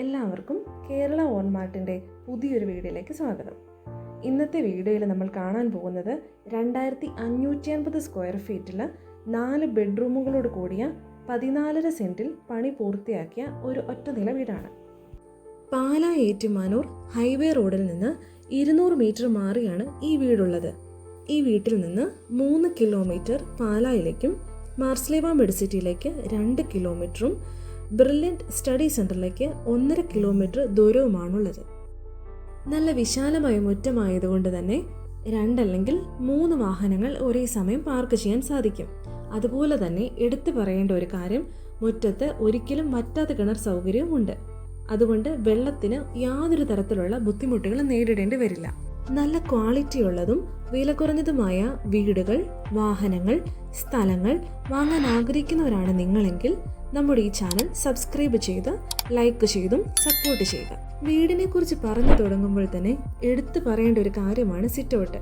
എല്ലാവർക്കും കേരള ഓൺമാർട്ടിന്റെ പുതിയൊരു വീഡിയോയിലേക്ക് സ്വാഗതം. ഇന്നത്തെ വീഡിയോയിൽ നമ്മൾ കാണാൻ പോകുന്നത് രണ്ടായിരത്തി അഞ്ഞൂറ്റി അൻപത് സ്ക്വയർ ഫീറ്റിൽ നാല് ബെഡ്റൂമുകളോട് കൂടിയ പതിനാലര സെന്റിൽ പണി പൂർത്തിയാക്കിയ ഒരു ഒറ്റനില വീടാണ്. പാല ഏറ്റുമാനൂർ ഹൈവേ റോഡിൽ നിന്ന് ഇരുന്നൂറ് മീറ്റർ മാറിയാണ് ഈ വീടുള്ളത്. ഈ വീട്ടിൽ നിന്ന് മൂന്ന് കിലോമീറ്റർ പാലായിലേക്കും മാർസ്ലേവ മെഡിസിറ്റിയിലേക്ക് രണ്ട് കിലോമീറ്ററും ബ്രില്യന്റ് സ്റ്റഡി സെന്ററിലേക്ക് ഒന്നര കിലോമീറ്റർ ദൂരവുമാണുള്ളത്. നല്ല വിശാലമായ മുറ്റമായതുകൊണ്ട് തന്നെ രണ്ടല്ലെങ്കിൽ മൂന്ന് വാഹനങ്ങൾ ഒരേ സമയം പാർക്ക് ചെയ്യാൻ സാധിക്കും. അതുപോലെ തന്നെ എടുത്തു പറയേണ്ട ഒരു കാര്യം മുറ്റത്ത് ഒരിക്കലും വറ്റാത്ത കിണർ സൗകര്യവുമുണ്ട്. അതുകൊണ്ട് വെള്ളത്തിന് യാതൊരു തരത്തിലുള്ള ബുദ്ധിമുട്ടുകളും നേരിടേണ്ടി വരില്ല. നല്ല ക്വാളിറ്റി ഉള്ളതും വില കുറഞ്ഞതുമായ വീടുകൾ വാഹനങ്ങൾ സ്ഥലങ്ങൾ വാങ്ങാൻ ആഗ്രഹിക്കുന്നവരാണ് നിങ്ങളെങ്കിൽ നമ്മുടെ ഈ ചാനൽ സബ്സ്ക്രൈബ് ചെയ്ത് ലൈക്ക് ചെയ്തും സപ്പോർട്ട് ചെയ്യുക വീടിനെ കുറിച്ച് പറഞ്ഞു തുടങ്ങുമ്പോൾ തന്നെ എടുത്തു പറയേണ്ട ഒരു കാര്യമാണ് സിറ്റൗട്ട്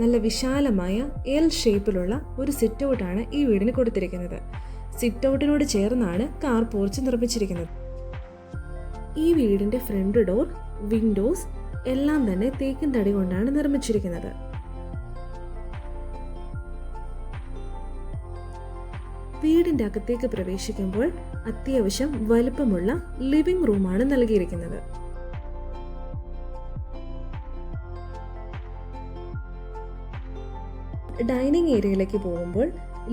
നല്ല വിശാലമായ എൽ ഷേപ്പിലുള്ള ഒരു സിറ്റൗട്ടാണ് ഈ വീടിന് കൊടുത്തിരിക്കുന്നത്. സിറ്റൗട്ടിനോട് ചേർന്നാണ് കാർ പോർച്ച് നിർമ്മിച്ചിരിക്കുന്നത്. ഈ വീടിന്റെ ഫ്രണ്ട് ഡോർ വിൻഡോസ് എല്ലാം തന്നെ തേക്കിൻ തടി കൊണ്ടാണ് നിർമ്മിച്ചിരിക്കുന്നത്. വീടിന്റെ അകത്തേക്ക് പ്രവേശിക്കുമ്പോൾ അത്യാവശ്യം വലുപ്പമുള്ള ലിവിംഗ് റൂമാണ് നൽകിയിരിക്കുന്നത്. ഡൈനിങ് ഏരിയയിലേക്ക് പോകുമ്പോൾ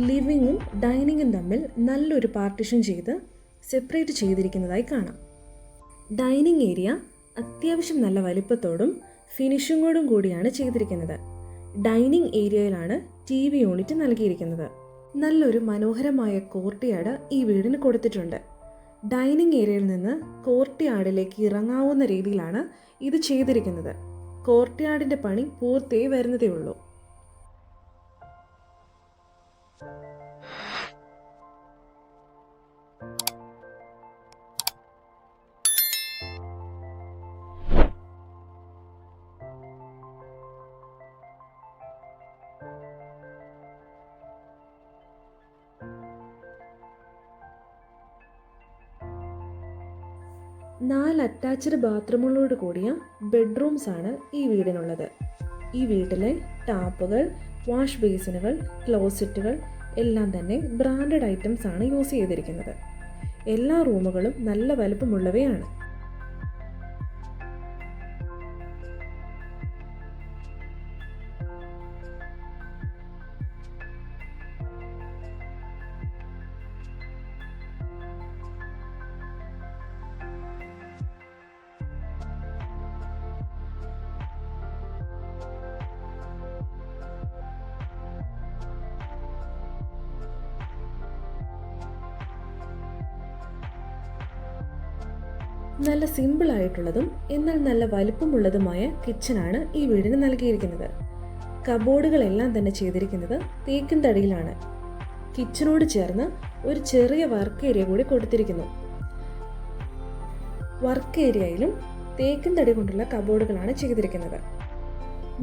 ലിവിങ്ങും ഡൈനിങ്ങും തമ്മിൽ നല്ലൊരു പാർട്ടിഷൻ ചെയ്ത് സെപ്പറേറ്റ് ചെയ്തിരിക്കുന്നതായി കാണാം. ഡൈനിങ് ഏരിയ അത്യാവശ്യം നല്ല വലിപ്പത്തോടും ഫിനിഷിങ്ങോടും കൂടിയാണ് ചെയ്തിരിക്കുന്നത്. ഡൈനിങ് ഏരിയയിലാണ് ടി വി യൂണിറ്റ് നൽകിയിരിക്കുന്നത്. നല്ലൊരു മനോഹരമായ കോർട്ടിയാട് ഈ വീടിന് കൊടുത്തിട്ടുണ്ട്. ഡൈനിങ് ഏരിയയിൽ നിന്ന് കോർട്ടിയാടിലേക്ക് ഇറങ്ങാവുന്ന രീതിയിലാണ് ഇത് ചെയ്തിരിക്കുന്നത്. കോർട്ടിയാടിന്റെ പണി പൂർത്തിയായി വരുന്നതേ ഉള്ളൂ നാല് അറ്റാച്ച്ഡ് ബാത്റൂമുകളോട് കൂടിയ ബെഡ്റൂംസ് ആണ് ഈ വീടിനുള്ളത്. ഈ വീട്ടിലെ ടാപ്പുകൾ വാഷ് ബേസിനുകൾ ക്ലോസറ്റുകൾ എല്ലാം തന്നെ ബ്രാൻഡഡ് ഐറ്റംസ് ആണ് യൂസ് ചെയ്തിരിക്കുന്നത്. എല്ലാ റൂമുകളും നല്ല വലുപ്പമുള്ളവയാണ്. നല്ല സിമ്പിൾ ആയിട്ടുള്ളതും എന്നാൽ നല്ല വലിപ്പമുള്ളതുമായ കിച്ചണാണ് ഈ വീടിന് നൽകിയിരിക്കുന്നത്. കബോർഡുകളെല്ലാം തന്നെ ചെയ്തിരിക്കുന്നത് തേക്കും തടിയിലാണ്. കിച്ചണോട് ചേർന്ന് ഒരു ചെറിയ വർക്ക് ഏരിയ കൂടി കൊടുത്തിരിക്കുന്നു. വർക്ക് ഏരിയയിലും തേക്കും തടി കൊണ്ടുള്ള കബോർഡുകളാണ് ചെയ്തിരിക്കുന്നത്.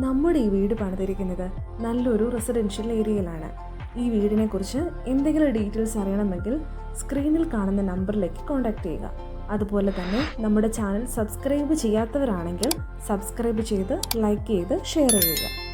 നമ്മുടെ ഈ വീട് പണിതിരിക്കുന്നത് നല്ലൊരു റെസിഡൻഷ്യൽ ഏരിയയിലാണ് ഈ വീടിനെക്കുറിച്ച് എന്തെങ്കിലും ഡീറ്റെയിൽസ് അറിയണമെങ്കിൽ സ്ക്രീനിൽ കാണുന്ന നമ്പറിലേക്ക് കോൺടാക്ട് ചെയ്യുക. അതുപോലെ തന്നെ നമ്മുടെ ചാനൽ സബ്സ്ക്രൈബ് ചെയ്യാത്തവരാണെങ്കിൽ സബ്സ്ക്രൈബ് ചെയ്ത് ലൈക്ക് ചെയ്ത് ഷെയർ ചെയ്യുക.